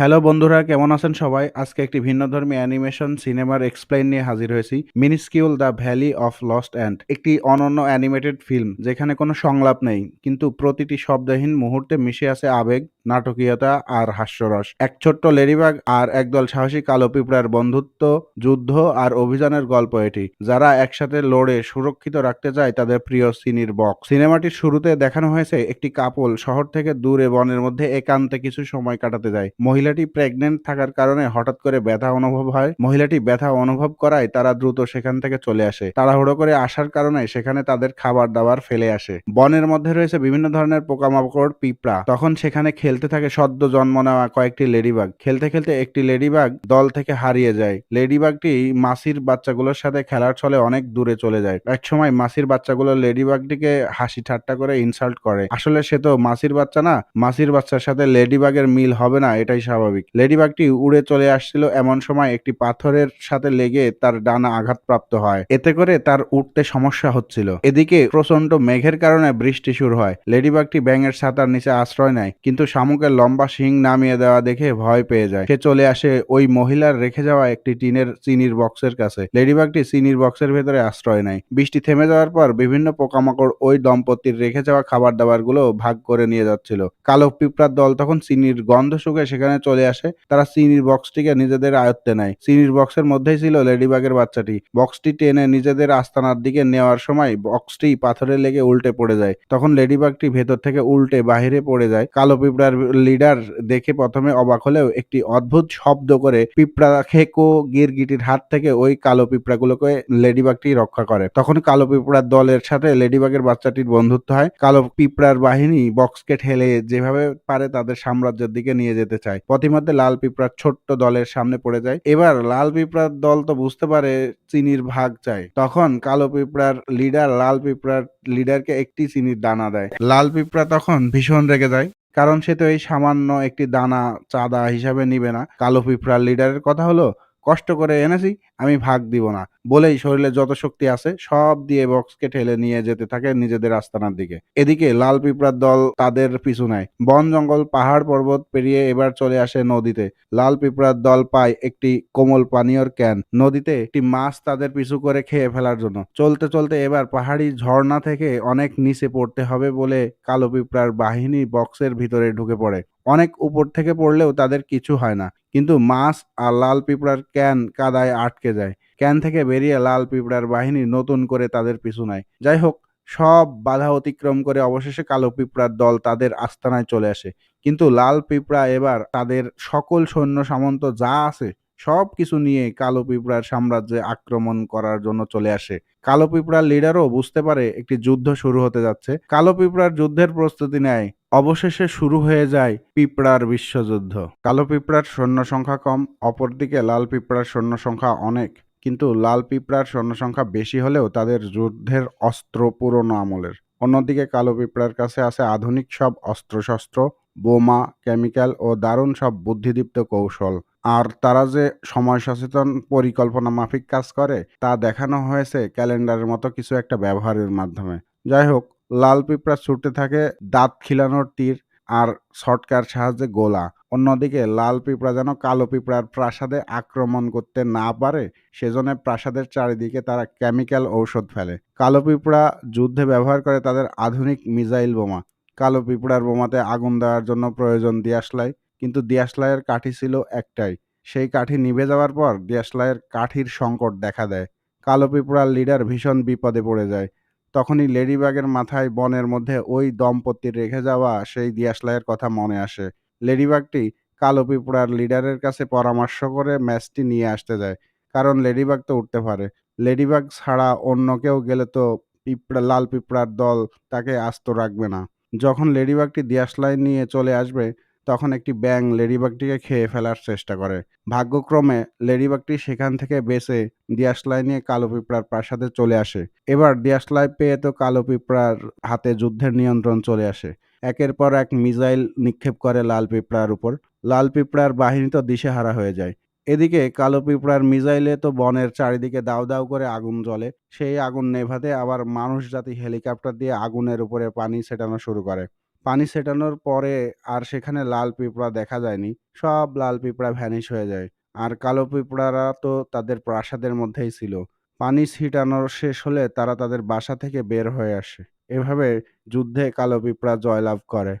Hello বন্ধুরা, কেমন আছেন সবাই? আজকে একটি ভিন্নধর্মী অ্যানিমেশন সিনেমার এক্সপ্লেন নিয়ে হাজির হয়েছি। Minuscule the valley of lost and একটি অনন্য অ্যানিমেটেড ফিল্ম, যেখানে কোনো সংলাপ নেই, কিন্তু প্রতিটি শব্দহীন মুহূর্তে মিশে আছে আবেগ নাটকীয়তা আর হাস্যরস। এক ছোট্ট লেডিবাগ আর একদল সাহসী কালো পিঁপড়ার বন্ধুত্ব, যুদ্ধ আর অভিযানের গল্প এটি, যারা একসাথে লড়ে সুরক্ষিত রাখতে চায় তাদের প্রিয় সিনির বক্স। সিনেমাটির শুরুতে দেখানো হয়েছে একটি কাপল শহর থেকে দূরে বনের মধ্যে একান্তে কিছু সময় কাটাতে যায়। মহিলাটি প্রেগনেন্ট থাকার কারণে হঠাৎ করে ব্যথা অনুভব হয়। মহিলাটি ব্যথা অনুভব করায় তারা দ্রুত সেখান থেকে চলে আসে। তাড়াহুড়ো করে আসার কারণে সেখানে তাদের খাবার দাবার ফেলে আসে। বনের মধ্যে রয়েছে বিভিন্ন ধরনের পোকামাকড়, পিঁপড়া। তখন সেখানে খেলতে থাকে সদ্য জন্ম নেওয়া কয়েকটি লেডিবাগ খেলতে খেলতে একটি লেডিবাগ দল থেকে হারিয়ে যায়। লেডিবাগটি মাসির বাচ্চাগুলোর সাথে খেলার ছলে অনেক দূরে চলে যায়। একসময় মাসির বাচ্চাগুলো লেডিবাগটিকে হাসি ঠাট্টা করে ইনসাল্ট করে। আসলে সে তো মাসির বাচ্চা না, মাসির বাচ্চার সাথে লেডিবাগের মিল হবে না, এটাই স্বাভাবিক। লেডিবাগটি উড়ে চলে আসছিল এমন সময় একটি পাথরের সাথে লেগে তার ডানা আঘাতপ্রাপ্ত হয়। এতে করে তার উঠতে সমস্যা হচ্ছিল। এদিকে প্রচণ্ড মেঘের কারণে বৃষ্টি শুরু হয়। লেডিবাগটি ব্যাঙের ছাতার নিচে আশ্রয় নেয়, কিন্তু শামুকের লম্বা শিং নামিয়ে দেওয়া দেখে ভয় পেয়ে যায়। সে চলে আসে ওই মহিলার রেখে যাওয়া একটি টিনের চিনির বক্সের কাছে। লেডিবাগটি চিনির বক্সের ভেতরে আশ্রয় নেয়। বৃষ্টি থেমে যাওয়ার পর বিভিন্ন পোকামাকড় ওই দম্পতির রেখে যাওয়া খাবার দাবারগুলো ভাগ করে নিয়ে যাচ্ছিল। কালো পিঁপড়ার দল তখন চিনির গন্ধ শুকে সেখানে চলে আসে। তারা চিনির বক্সটিকে নিজেদের আয়ত্তে নেয়। চিনির বক্সের মধ্যেই ছিল লেডিবাগের বাচ্চাটি। বক্সটি টেনে নিজেদের আস্তানার দিকে নেওয়ার সময় বক্সটি পাথরে লেগে উল্টে পড়ে যায়। তখন লেডিবাগটি ভেতর থেকে উল্টে বাহিরে পড়ে যায়। কালো পিঁপড়ার লিডার দেখে প্রথমে অবাক হলেও একটি অদ্ভুত শব্দ করে পিঁপড়া খেকো গিরগিটির হাত থেকে ওই কালো পিঁপড়াগুলোকে লেডিবাগটি রক্ষা করে। তখন কালো পিঁপড়ার দলের সাথে লেডিবাগের বাচ্চাটির বন্ধুত্ব হয়। কালো পিঁপড়ার বাহিনী বক্সকে ঠেলে যেভাবে পারে তাদের সাম্রাজ্যের দিকে নিয়ে যেতে চায়। পথিমধ্যে লাল পিঁপড়ার ছোট্ট দলের সামনে পড়ে যায়। এবার লাল পিঁপড়ার দল তো বুঝতে পারে চিনির ভাগ চায় তখন কালো পিঁপড়ার লিডার লাল পিঁপড়ার লিডারকে একটি চিনির দানা দেয়। লাল পিঁপড়া তখন ভীষণ রেগে যায়। কারণ সে তো এই সামান্য একটি দানা চাঁদা হিসাবে নিবে না। কালো পিঁপড়ার লিডারের কথা হলো কষ্ট করে এনেছি, আমি ভাগ দিব না। বলেই শরীরে যত শক্তি আছে, সব দিয়ে বক্সকে ঠেলে নিয়ে যেতে থাকে নিজেদের আস্তানার দিকে। এদিকে লাল পিঁপড়ার দল তাদের পিছু নেয়। বন, জঙ্গল, পাহাড় পর্বত পেরিয়ে এবার চলে আসে নদীতে। লাল পিঁপড়ার দল পায় একটি কোমল পানীয়র ক্যান। নদীতে একটি মাছ তাদের পিছু করে খেয়ে ফেলার জন্য। চলতে চলতে এবার পাহাড়ি ঝর্ণা থেকে অনেক নিচে পড়তে হবে বলে কালো পিঁপড়ার বাহিনী বক্সের ভিতরে ঢুকে পড়ে। অনেক উপর থেকে পড়লেও তাদের কিছু হয় না। কিন্তু মাছ আর লাল পিঁপড়ার ক্যান কাদায় আটকে যায়। ক্যান থেকে বেরিয়ে লাল পিঁপড়ার বাহিনী নতুন করে তাদের পিছু নেয়। যাই হোক সব বাধা অতিক্রম করে অবশেষে কালো পিঁপড়ার দল তাদের আস্তানায় চলে আসে। কিন্তু লাল পিঁপড়া এবার তাদের সকল সৈন্য সামন্ত যা আছে, সব কিছু নিয়ে কালো পিঁপড়ার সাম্রাজ্যে আক্রমণ করার জন্য চলে আসে। কালো পিঁপড়ার লিডারও বুঝতে পারে একটি যুদ্ধ শুরু হতে যাচ্ছে। কালো পিঁপড়ার যুদ্ধের প্রস্তুতি নেয় অবশেষে শুরু হয়ে যায় পিঁপড়ার বিশ্বযুদ্ধ। কালো পিঁপড়ার সৈন্য সংখ্যা কম, অপরদিকে লাল পিঁপড়ার সৈন্য সংখ্যা অনেক। কিন্তু লাল পিঁপড়ার সৈন্য সংখ্যা বেশি হলেও তাদের যুদ্ধের অস্ত্র পুরনো আমলের। অন্যদিকে কালো পিঁপড়ার কাছে আছে আধুনিক সব অস্ত্রশস্ত্র, বোমা, কেমিক্যাল ও দারুণ সব বুদ্ধিদীপ্ত কৌশল। আর তারা যে সময় সচেতন পরিকল্পনা মাফিক কাজ করে, তা দেখানো হয়েছে ক্যালেন্ডারের মতো কিছু একটা ব্যবহারের মাধ্যমে। যাই হোক লাল পিঁপড়া ছুটতে থাকে, দাঁত খিলানোর তীর আর শটকার সাহায্যে গোলা। অন্যদিকে লাল পিঁপড়া যেন কালো পিঁপড়ার প্রাসাদে আক্রমণ করতে না পারে, সেজন্য প্রাসাদের চারিদিকে তারা কেমিক্যাল ঔষধ ফেলে। কালো পিঁপড়া যুদ্ধে ব্যবহার করে তাদের আধুনিক মিজাইল বোমা। কালো পিঁপড়ার বোমাতে আগুন দেওয়ার জন্য প্রয়োজন দিয়াশলাই, কিন্তু দিয়াশলাইয়ের কাঠি ছিল একটাই। সেই কাঠি নিভে যাওয়ার পর দিয়াশলাইয়ের কাঠির সংকট দেখা দেয়। কালো পিঁপড়ার লিডার ভীষণ বিপদে পড়ে যায়। তখনই লেডিবাগের মাথায় বনের মধ্যে ওই দম্পতির রেখে যাওয়া সেই দিয়াশলাইয়ের কথা মনে আসে। লেডিবাগটি কালো পিঁপড়ার লিডারের কাছে পরামর্শ করে ম্যাচটি নিয়ে আসতে যায়, কারণ লেডিবাগ তো উঠতে পারে। লেডিবাগ ছাড়া অন্য কেউ গেলে তো পিঁপড়া, লাল পিঁপড়ার দল তাকে আস্ত রাখবে না। যখন লেডিবাগটি দিয়াশলাই নিয়ে চলে আসবে তখন একটি ব্যাং লেডিবাগটিকে খেয়ে ফেলার চেষ্টা করে। ভাগ্যক্রমে লেডিবাগটি সেখান থেকে বেঁচে দিয়াশলাই নিয়ে কালো পিঁপড়ার প্রাসাদে চলে আসে। এবার দিয়াশলাই পেয়ে তো কালো পিঁপড়ার হাতে যুদ্ধের নিয়ন্ত্রণ চলে আসে। একের পর এক মিসাইল নিক্ষেপ করে লাল পিঁপড়ার উপর। লাল পিঁপড়ার বাহিনী তো দিশেহারা হয়ে যায়। এদিকে কালো পিঁপড়ার মিজাইলে তো বনের চারিদিকে দাউ দাউ করে আগুন জ্বলে। সেই আগুন নেভাতে আবার মানুষ জাতি হেলিকপ্টার দিয়ে আগুনের উপরে পানি ছেটানো শুরু করে। পানি ছেটানোর পরে আর সেখানে লাল পিঁপড়া দেখা যায়নি। সব লাল পিঁপড়া ভ্যানিশ হয়ে যায়। আর কালো পিঁপড়ারা তো তাদের প্রাসাদের মধ্যেই ছিল। পানি ছিটানোর শেষ হলে তারা তাদের বাসা থেকে বের হয়ে আসে। এভাবে যুদ্ধে কালো পিঁপড়া জয়লাভ করে।